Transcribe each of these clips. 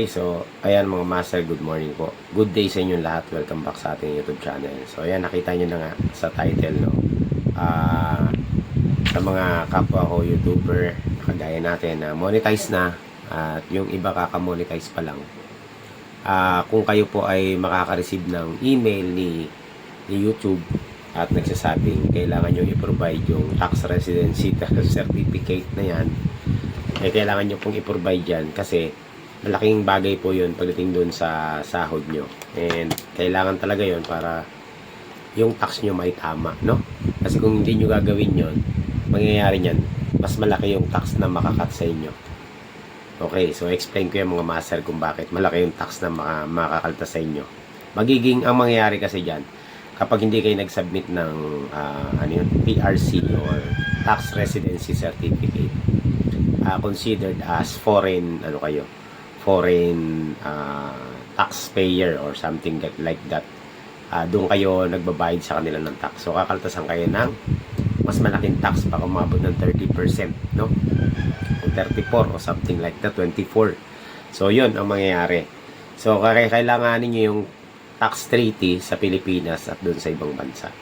Okay, so ayan mga master, good morning po. Good day sa inyong lahat. Welcome back sa ating YouTube channel. So ayan, nakita nyo na nga sa title, no? Ah, sa mga kapwa ko YouTuber, kagaya natin na monetize na at yung iba kaka-monetize pa lang. Ah, kung kayo po ay makaka-receive ng email ni, ni YouTube at nagsasabing kailangan nyo i-provide yung tax residency certificate na yan, eh kailangan nyo pong i-provide yan kasi malaking bagay po yun pagdating doon sa sahod nyo. And kailangan talaga yun para yung tax nyo may tama, no? Kasi kung hindi nyo gagawin yun, mangyayari niyan, mas malaki yung tax na makakat sa inyo. Okay, so explain ko yung mga master kung bakit malaki yung tax na maka, makakalta sa inyo. Magiging, ang mangyayari kasi dyan, kapag hindi kayo nag-submit ng ah, ano yun, PRC or Tax Residency Certificate, ah, considered as foreign, ano kayo, foreign ah, taxpayer or something that, like that. Ah, doon kayo nagbabayad sa kanila ng tax. So, kakaltasan kayo ng mas malaking tax pa umabot ng 30%, no? O 34 o something like that, 24. So, yun ang mangyayari. So, kaya kailanganin nyo yung tax treaty sa Pilipinas at doon sa ibang bansa.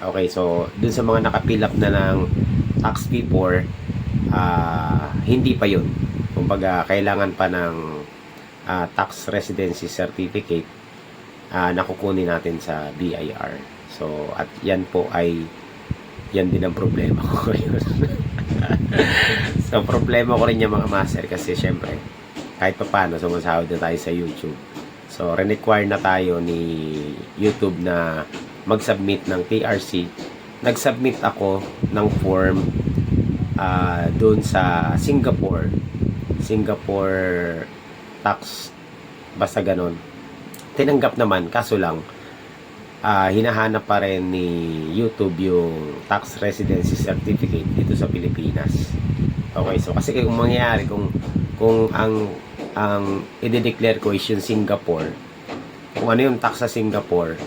Okay, so, doon sa mga nakapil up na ng tax before, ah, hindi pa yun. Kumbaga, kailangan pa ng ah, tax residency certificate ah, na kukunin natin sa BIR. So, at yan po ay yan din ang problema ko so, problema ko rin yung mga master kasi syempre, kahit pa paano, sumasahod na tayo sa YouTube. So, re-require na tayo ni YouTube na mag-submit ng TRC. Nag-submit ako ng form ah, doon sa Singapore. Singapore tax basta ganon. Tinanggap naman, kaso lang, ah, hinahanap pa rin ni YouTube yung tax residency certificate dito sa Pilipinas. Okay, so kasi kung mangyayari, kung, kung ang, ang i-declare ko is yung Singapore, kung ano yung tax sa Singapore,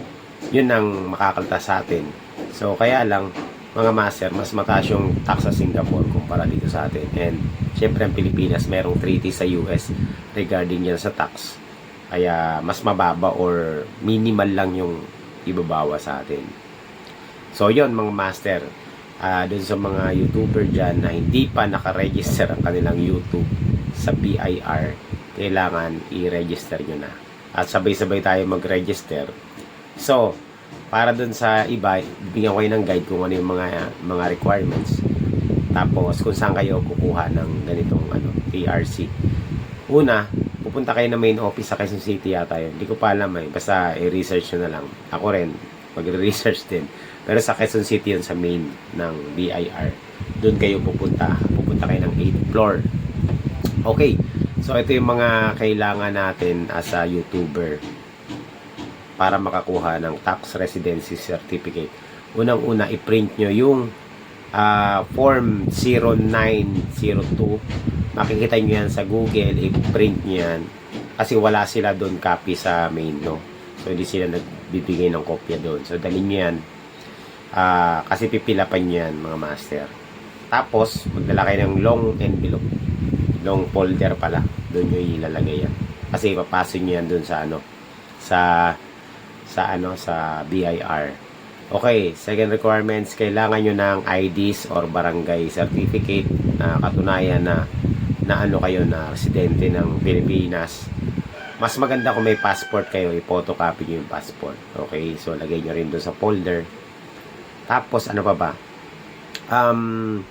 yun ang makakalta sa atin. So, kaya lang, mga master, mas mataas yung tax sa Singapore kumpara dito sa atin. And, syempre, ang Pilipinas, merong treaty sa US regarding yan sa tax. Kaya, mas mababa or minimal lang yung ibabawa sa atin. So, yon mga master. ah dun sa mga YouTuber dyan na hindi pa nakaregister ang kanilang YouTube sa BIR, kailangan i-register nyo na. At sabay-sabay tayo mag-register. So, para dun sa iba, bigyan ko ng guide kung ano yung mga mga requirements. Tapos, kung saan kayo kukuha ng ganitong ano, PRC. Una, pupunta kayo na main office sa Quezon City yata yun. Hindi ko pa alam eh. Basta i-research nyo na lang. Ako rin, magre-research din. Pero sa Quezon City yun sa main ng BIR. Doon kayo pupunta. Pupunta kayo ng 8th floor. Okay. So, ito yung mga kailangan natin as a YouTuber para makakuha ng tax residency certificate. Unang-una, i-print nyo yung ah, form 0902. Makikita nyo yan sa Google, i-print nyo yan. Kasi wala sila doon copy sa main, no? So, hindi sila nagbibigay ng kopya doon. So, dalhin nyo yan. Ah, kasi pipilapan nyo yan, mga master. Tapos, magdala kayo ng long envelope. Long folder pala. Doon nyo ilalagay yan. Kasi papasok nyo yan doon sa ano, sa sa ano sa BIR. Okay, second requirements, kailangan nyo ng IDs or barangay certificate na katunayan na na ano kayo na residente ng Pilipinas. Mas maganda kung may passport kayo, i-photocopy nyo yung passport. Okay, so lagay nyo rin doon sa folder. Tapos ano pa ba? Um,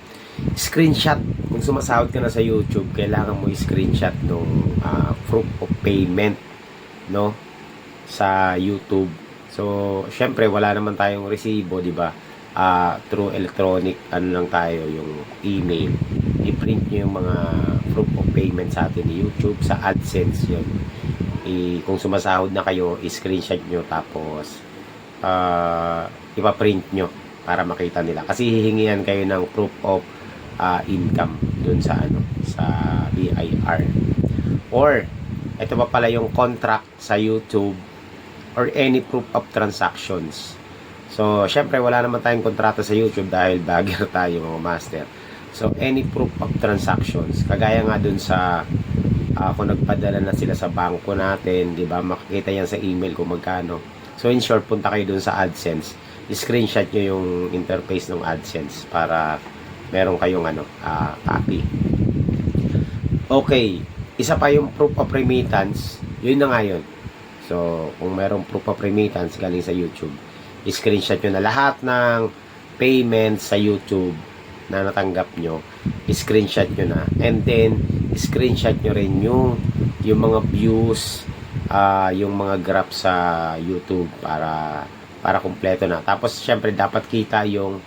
screenshot. Kung sumasahod ka na sa YouTube, kailangan mo i-screenshot nung ah, proof of payment, no? Sa YouTube. So, syempre wala naman tayong resibo, 'di ba? Ah, through electronic ano lang tayo yung email. I-print niyo yung mga proof of payment sa atin ni YouTube sa AdSense 'yun. I, kung sumasahod na kayo, i-screenshot nyo tapos ah ipa-print nyo para makita nila. Kasi hihingihan kayo ng proof of ah, income dun sa ano sa BIR. Or ito pa pala yung contract sa YouTube or any proof of transactions. So, syempre wala naman tayong kontrata sa YouTube dahil bagger tayo mga master. So, any proof of transactions, kagaya nga dun sa Ah, kung nagpadala na sila sa bangko natin, di ba? Makikita yan sa email kung magkano. So in short, punta kayo dun sa AdSense. I-screenshot nyo yung interface ng AdSense para meron kayong ano, ah, copy. Okay, isa pa yung proof of remittance. Yun na nga yun. So, kung merong proof of remittance galing sa YouTube, i-screenshot nyo na lahat ng payments sa YouTube na natanggap nyo, i-screenshot nyo na. And then, screenshot nyo rin yung, yung mga views, ah, yung mga graph sa YouTube para para kumpleto na. Tapos, syempre, dapat kita yung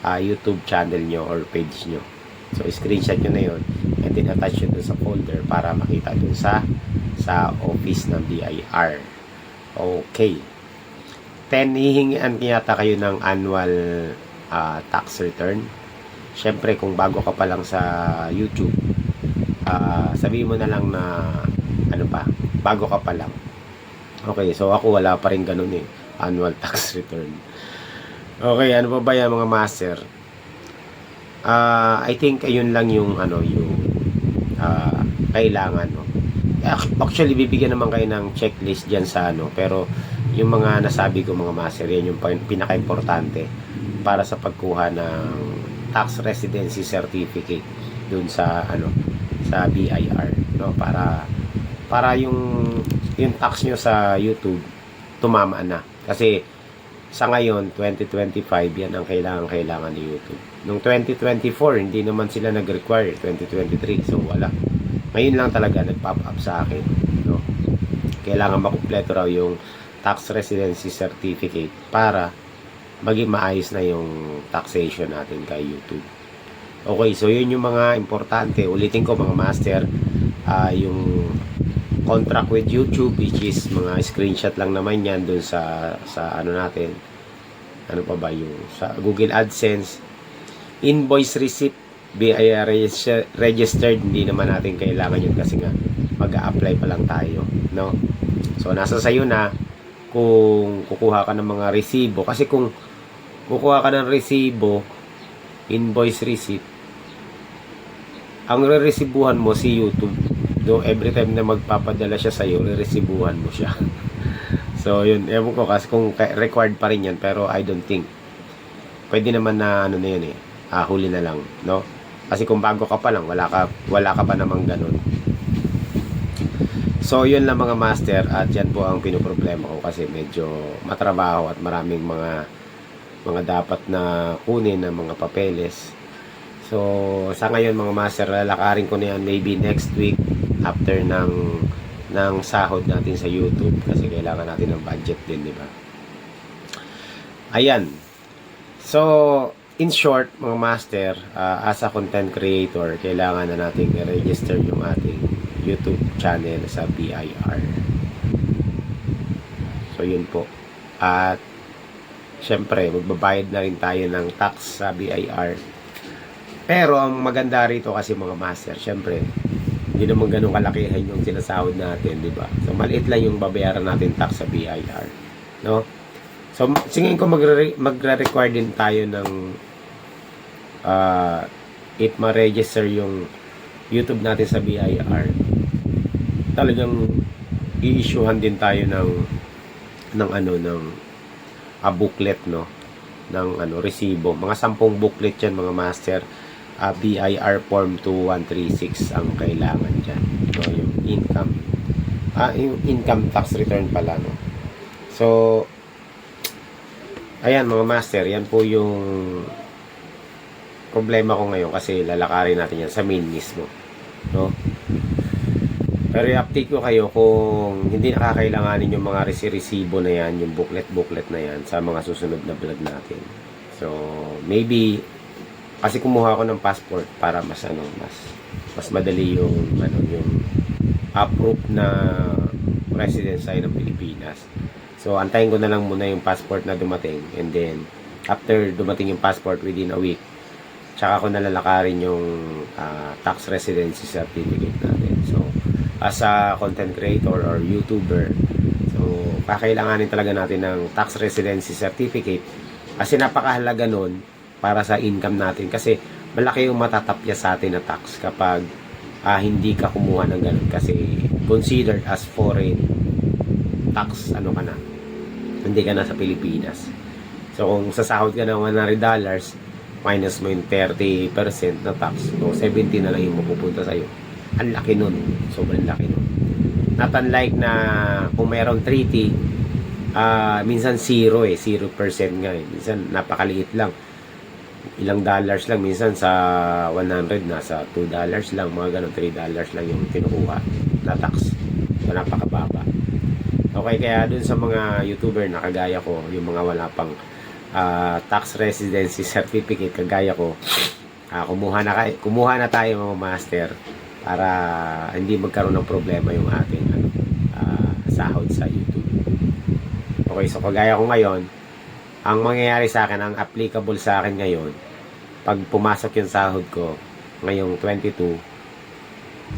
ah, YouTube channel nyo or page nyo. So, screenshot nyo na yun. And then, attach nyo sa folder para makita dun sa sa office ng BIR. Okay. 10, hihingian yata kayo ng annual ah, tax return. Syempre, kung bago ka pa lang sa YouTube, ah sabihin mo na lang na ano pa, bago ka pa lang. Okay, so ako wala pa rin ganun eh, annual tax return. Okay, ano pa ba yan mga master? Ah, I think ayun lang yung ano, yung ah, kailangan no. Ac- Actually, bibigyan naman kayo ng checklist diyan sa ano, pero yung mga nasabi ko mga master, yan yung pin- pinaka-importante para sa pagkuha ng tax residency certificate dun sa ano sa BIR no? Para para yung yung tax nyo sa YouTube tumama na. Kasi sa ngayon 2025 yan ang kailangan kailangan ni YouTube. Nung 2024 hindi naman sila nag-require 2023 so wala ngayon lang talaga nag-pop up sa akin no kailangan makumpleto raw yung tax residency certificate para maging maayos na yung taxation natin kay YouTube. Okay, so yun yung mga importante. Ulitin ko mga master, ah, yung contract with YouTube which is mga screenshot lang naman yan dun sa sa ano natin. Ano pa ba yung sa Google AdSense invoice receipt BIR regis- registered hindi naman natin kailangan yun kasi nga mag-a-apply pa lang tayo no so nasa sayo na kung kukuha ka ng mga resibo kasi kung kukuha ka ng resibo, invoice receipt, ang re-resibuhan mo si YouTube. Do every time na magpapadala siya sa iyo, re-resibuhan mo siya. so, yun. Ewan ko kasi kung required pa rin yan, pero I don't think. Pwede naman na ano na yun eh. Ah, huli na lang, no? Kasi kung bago ka pa lang, wala ka, wala ka pa namang ganun. So, yun lang mga master at yan po ang pinoproblema ko kasi medyo matrabaho at maraming mga mga dapat na kunin ng mga papeles. So, sa ngayon mga master, lalakarin ko na yan maybe next week after ng ng sahod natin sa YouTube kasi kailangan natin ng budget din, di ba? Ayan. So, in short, mga master, uh, as a content creator, kailangan na natin i-register yung ating YouTube channel sa BIR. So, yun po. At syempre, magbabayad na rin tayo ng tax sa BIR. Pero ang maganda rito kasi mga master, syempre, hindi naman ganun kalakihan yung sinasahod natin, di ba? So, maliit lang yung babayaran natin tax sa BIR. No? So, singin ko magre- magre-require din tayo ng uh, if ma-register yung YouTube natin sa BIR, talagang i-issuehan din tayo ng ng ano ng a booklet no? Ng ano resibo. Mga sampung booklet yan mga master. Ah, BIR form 2136 ang kailangan diyan no yung income. Ah yung income tax return pala no? So ayan mga master yan po yung problema ko ngayon kasi lalakarin natin yan sa main mismo no pero i-update ko kayo kung hindi nakakailanganin yung mga resi-resibo na yan, yung booklet-booklet na yan sa mga susunod na vlog natin. So, maybe, kasi kumuha ako ng passport para mas ano, mas mas madali yung ano yung approved na residence tayo ng Pilipinas. So, antayin ko na lang muna yung passport na dumating and then after dumating yung passport within a week, tsaka ko nalalakarin yung ah, tax residency certificate natin. So, as a content creator or YouTuber. So, kakailanganin talaga natin ng tax residency certificate kasi napakahalaga nun para sa income natin kasi malaki yung matatapya sa atin na tax kapag ah, hindi ka kumuha ng ganun kasi considered as foreign tax ano ka na hindi ka na sa Pilipinas so kung sasahod ka ng $100 minus mo yung 30% na tax so 70 na lang yung mapupunta sa'yo. Ang laki nun. Sobrang laki nun. Not unlike na kung mayroong treaty ah minsan zero eh. 0% nga eh. Minsan napakaliit lang. Ilang dollars lang. Minsan sa 100 nasa 2 dollars lang. Mga ganun 3 dollars lang yung kinukuha na tax. So napakababa okay kaya dun sa mga youtuber na kagaya ko yung mga wala pang ah, tax residency certificate kagaya ko ah, kumuha na kay kumuha na tayo mga master para hindi magkaroon ng problema yung ating ano, ah, sahod sa YouTube okay so kagaya ko ngayon ang mangyayari sa akin, ang applicable sa akin ngayon, pag pumasok yung sahod ko, ngayong 22,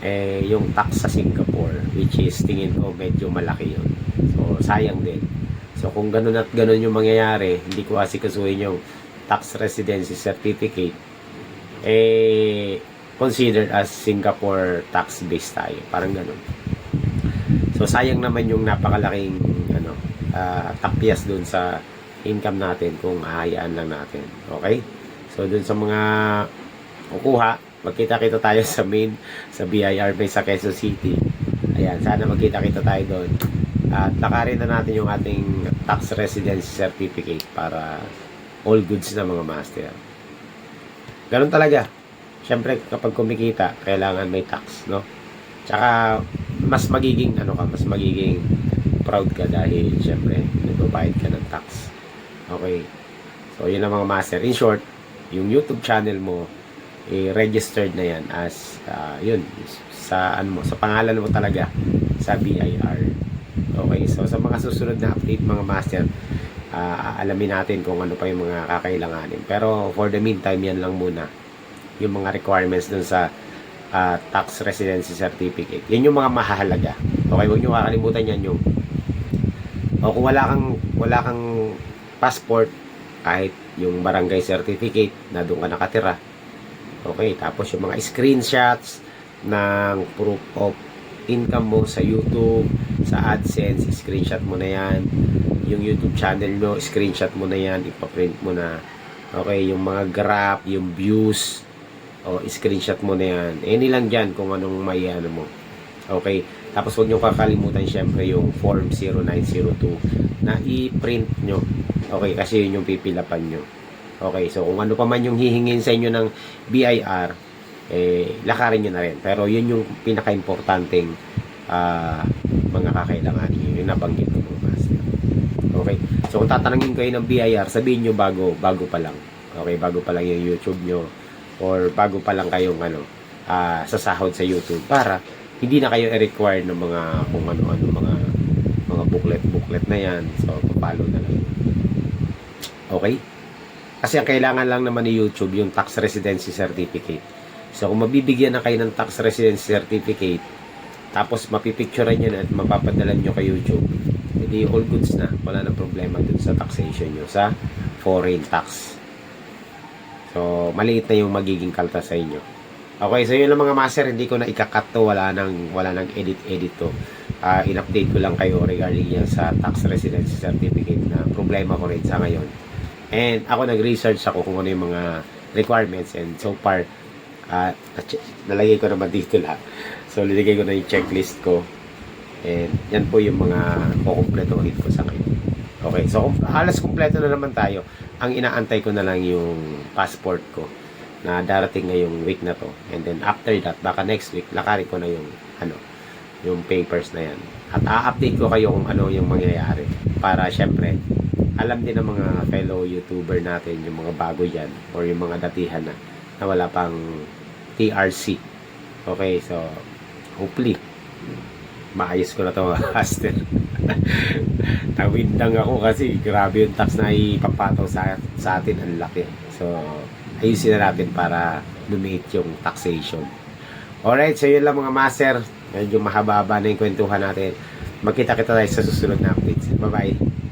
eh, yung tax sa Singapore, which is tingin ko medyo malaki yun. So, sayang din. So, kung ganun at ganun yung mangyayari, hindi ko asikasuhin yung tax residency certificate, eh, considered as Singapore tax base tayo. Parang ganun. So, sayang naman yung napakalaking, ano, ah, tapyas dun sa income natin kung ahayaan lang natin. Okay? So, dun sa mga kukuha, magkita-kita tayo sa main, sa BIR base sa Quezon City. Ayan, sana magkita-kita tayo doon. At lakarin na natin yung ating tax residency certificate para all goods na mga master. Ganun talaga. Siyempre, kapag kumikita, kailangan may tax, no? Tsaka, mas magiging, ano ka, mas magiging proud ka dahil, siyempre, nagbabayad ka ng tax. Okay. So, yun ang mga master. In short, yung YouTube channel mo, eh, registered na yan as, ah, yun, sa, ano mo, sa pangalan mo talaga, sa BIR. Okay. So, sa mga susunod na update, mga master, ah, alamin natin kung ano pa yung mga kakailanganin. Pero, for the meantime, yan lang muna yung mga requirements dun sa ah, tax residency certificate. Yan yung mga mahalaga. Okay, huwag nyo kakalimutan yan yung o kung wala kang wala kang passport kahit yung barangay certificate na doon ka nakatira okay tapos yung mga screenshots ng proof of income mo sa YouTube sa AdSense screenshot mo na yan. Yung YouTube channel mo screenshot mo na yan ipaprint mo na. Okay yung mga graph yung views o screenshot mo na yan. Any lang dyan kung anong may ano mo. Okay tapos huwag nyo kakalimutan syempre yung form 0902 na i-print nyo. Okay, kasi yun yung pipilapan nyo. Okay, so kung ano pa man yung hihingin sa inyo ng BIR, eh, lakarin nyo na rin. Pero yun yung pinaka-importanting ah, mga kakailangan nyo, yung nabanggit ko mga master. Okay, so kung tatanungin kayo ng BIR, sabihin nyo bago, bago pa lang. Okay, bago pa lang yung YouTube nyo or bago pa lang kayong ano, ah, sasahod sa YouTube para hindi na kayo i-require ng mga kung ano-ano mga mga booklet-booklet na yan. So, papalo na lang. Okay? Kasi ang kailangan lang naman ni YouTube yung tax residency certificate. So kung mabibigyan na kayo ng tax residency certificate, tapos mapipicturean nyo na at mapapadala nyo kay YouTube, hindi all goods na. Wala na problema dun sa taxation nyo sa foreign tax. So, maliit na yung magiging kalta sa inyo. Okay, so yun lang mga master, hindi ko na ikakat to, wala nang, wala nang edit-edit to. Ah, in-update ko lang kayo regarding yan sa tax residency certificate na problema ko rin sa ngayon. And ako nag-research ako kung ano yung mga requirements and so far uh, nalagay ko naman dito lahat. So linagay ko na yung checklist ko. And yan po yung mga kukumpletuhin ko sa ngayon. Okay, so halos kumpleto na naman tayo. Ang inaantay ko na lang yung passport ko na darating ngayong week na to. And then after that, baka next week, lakarin ko na yung ano, yung papers na yan. At a-update ko kayo kung ano yung mangyayari. Para syempre, alam din ng mga fellow YouTuber natin, yung mga bago yan, or yung mga datihan na, na wala pang TRC. Okay, so, hopefully, maayos ko na to master. Tawindang ako kasi grabe yung tax na ipapataw sa, sa atin, ang laki. So, ayusin na natin para lumiit yung taxation. Alright, so yun lang mga master. Medyo mahaba-haba na yung kwentuhan natin. Magkita kita tayo sa susunod na updates. Bye-bye.